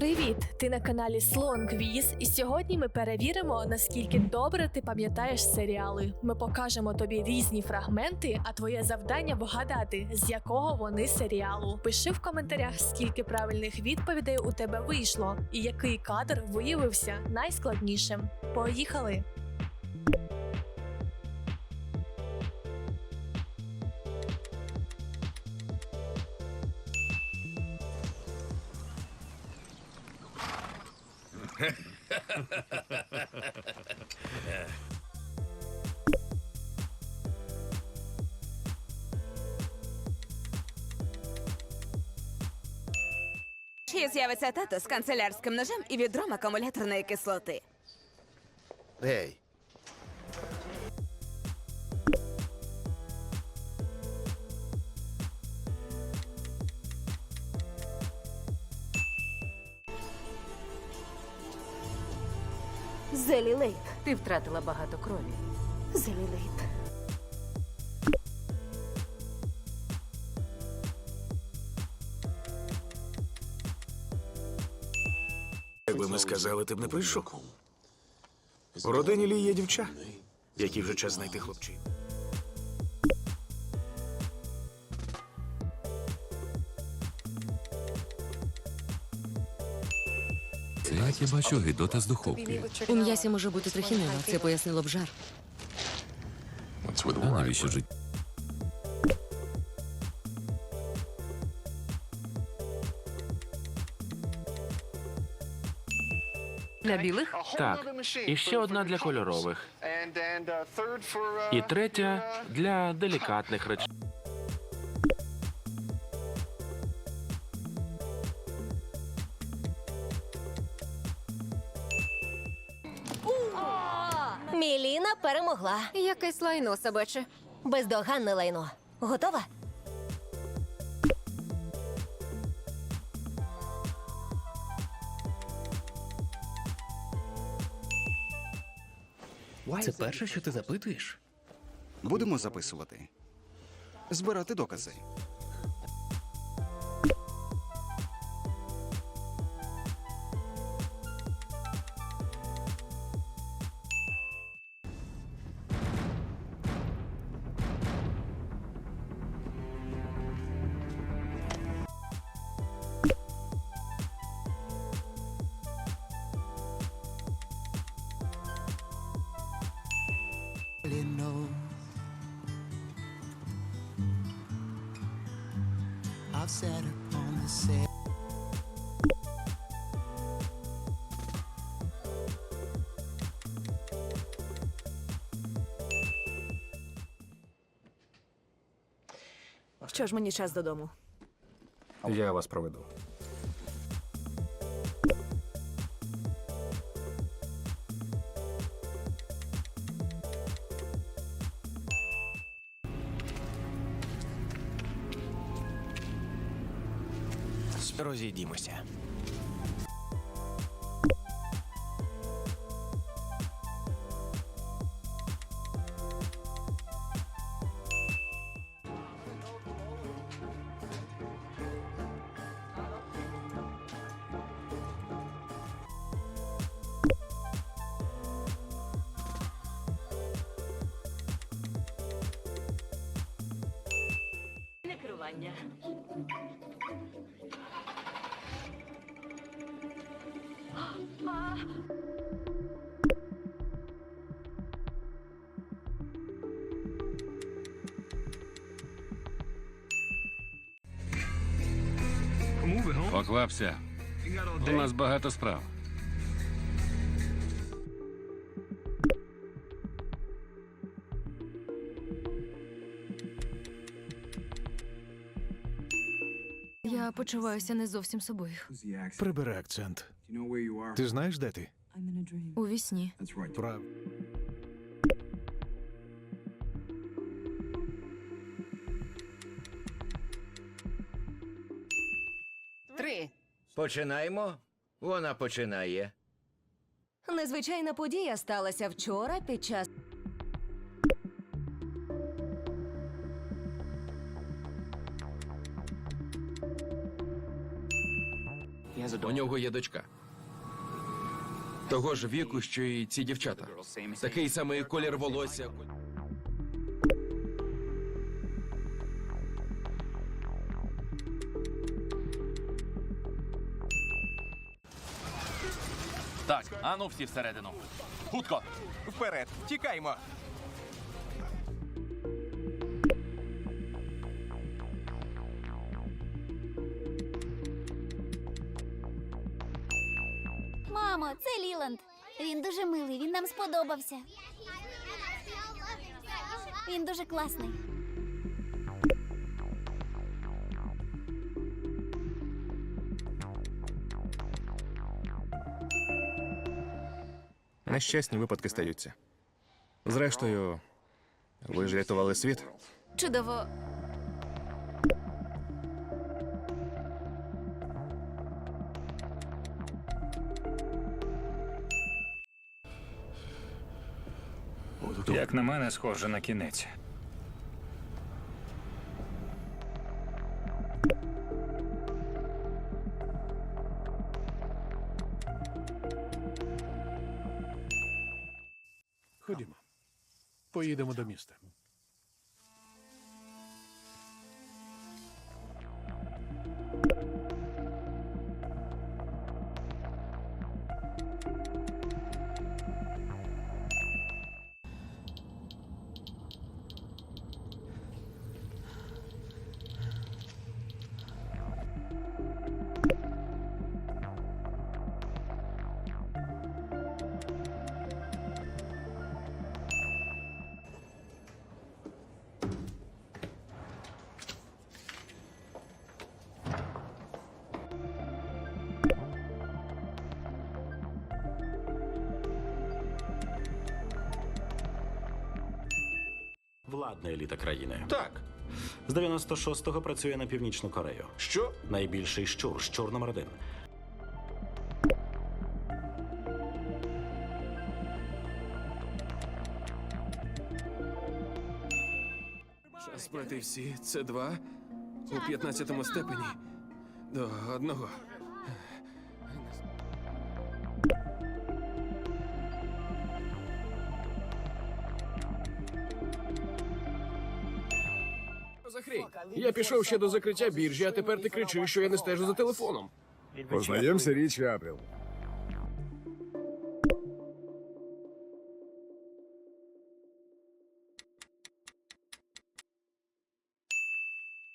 Привіт! Ти на каналі Слон Квіз, і сьогодні ми перевіримо, наскільки добре ти пам'ятаєш серіали. Ми покажемо тобі різні фрагменти, а твоє завдання вгадати, з якого вони серіалу. Пиши в коментарях, скільки правильних відповідей у тебе вийшло, і який кадр виявився найскладнішим. Поїхали! Чи з'явиться тато з канцелярським ножем і відром акумуляторної кислоти? Гей, Зелі Лейт. Ти втратила багато крові. Зелі Лейт. Якби ми сказали, ти б не прийшов. У родині Лі є дівча, які вже час знайти хлопчів. Це, як я бачу, гидота з духовки. У м'ясі може бути трихінело, це пояснило б жар. А навіщо життя? Для білих Так, і ще одна для кольорових. І третя для делікатних речей. Перемогла. якесь лайно собаче. Бездоганне лайно. Готова? Це перше, що ти запитуєш? будемо записувати. Збирати докази. I've sat upon the set. Що ж мені час додому? Я вас проведу. Розійдімося. Керування. Поквапся. У нас багато справ. Я почуваюся не зовсім собою. Прибери акцент. Ти знаєш, де ти? У вісні. Прав. Три. Починаємо. Вона починає. Незвичайна подія сталася вчора під час. У нього є дочка. Того ж віку, що і ці дівчата. Такий самий колір волосся. Так, ану всі всередину. Хутко. Вперед, тікаймо. Мамо, Ліланд. Він дуже милий, він нам сподобався. Він дуже класний. Нещасні випадки стаються. Зрештою, ви ж рятували світ. Чудово. Як на мене, схоже на кінець. Ходімо. Поїдемо до міста. Владна еліта країни. Так. З 96-го працює на Північну Корею. Що? Найбільший щур, щур номер один. Час збити всі. Це два у 15 степені до одного. За. Я пішов ще до закриття біржі, а тепер ти кричиш, що я не стежу за телефоном. Познаємся, річ Апріл.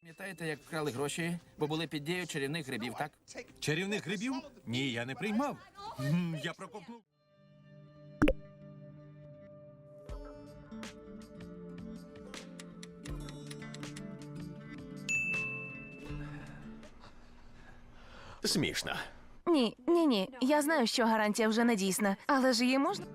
Пам'ятаєте, як вкрали гроші, бо були під дією чарівних грибів, так? Чарівних грибів? Ні, я не приймав. Я проковтнув. Смішно. Ні, ні, ні. Я знаю, що гарантія вже не дійсна, але ж її можна.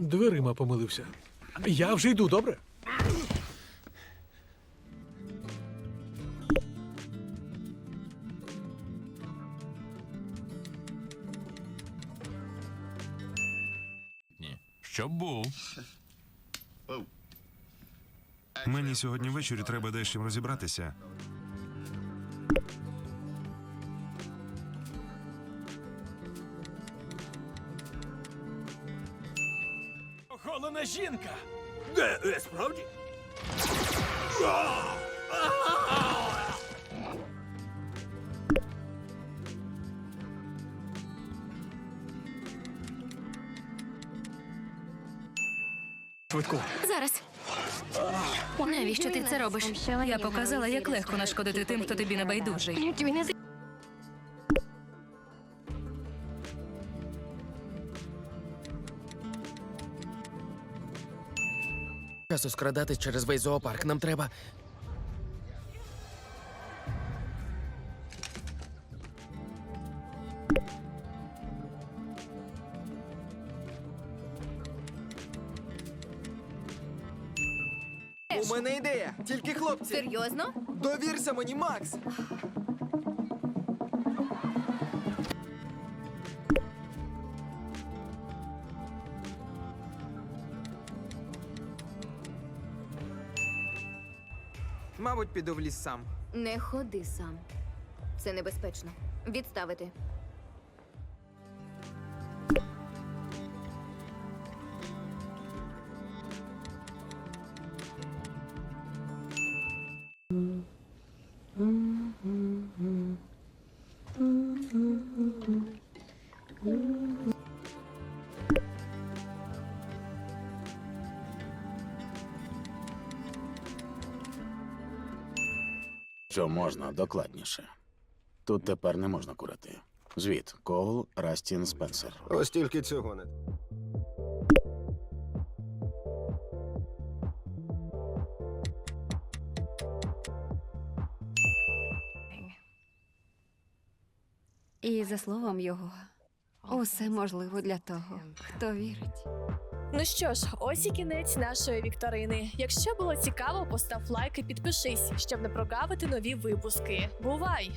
Дверима помилився. Я вже йду, добре? Щоб був. Мені сьогодні ввечері треба дещо розібратися. Охолона жінка! Де, е, справді? Зараз. Навіщо ти це робиш? Я показала, як легко нашкодити тим, хто тобі небайдужий. Часу скрадати через весь зоопарк. Нам треба. У мене ідея. Тільки хлопці. Серйозно? Довірся мені, Макс. Мабуть, піду в ліс сам. Не ходи сам. Це небезпечно. Відставити. Що можна докладніше. Тут тепер не можна курити. Звіт Коул Растін Спенсер. Ось тільки цього не. І за словом його, усе можливо для того, хто вірить. Ну що ж, ось і кінець нашої вікторини. Якщо було цікаво, постав лайк і підпишись, щоб не прогавити нові випуски. Бувай!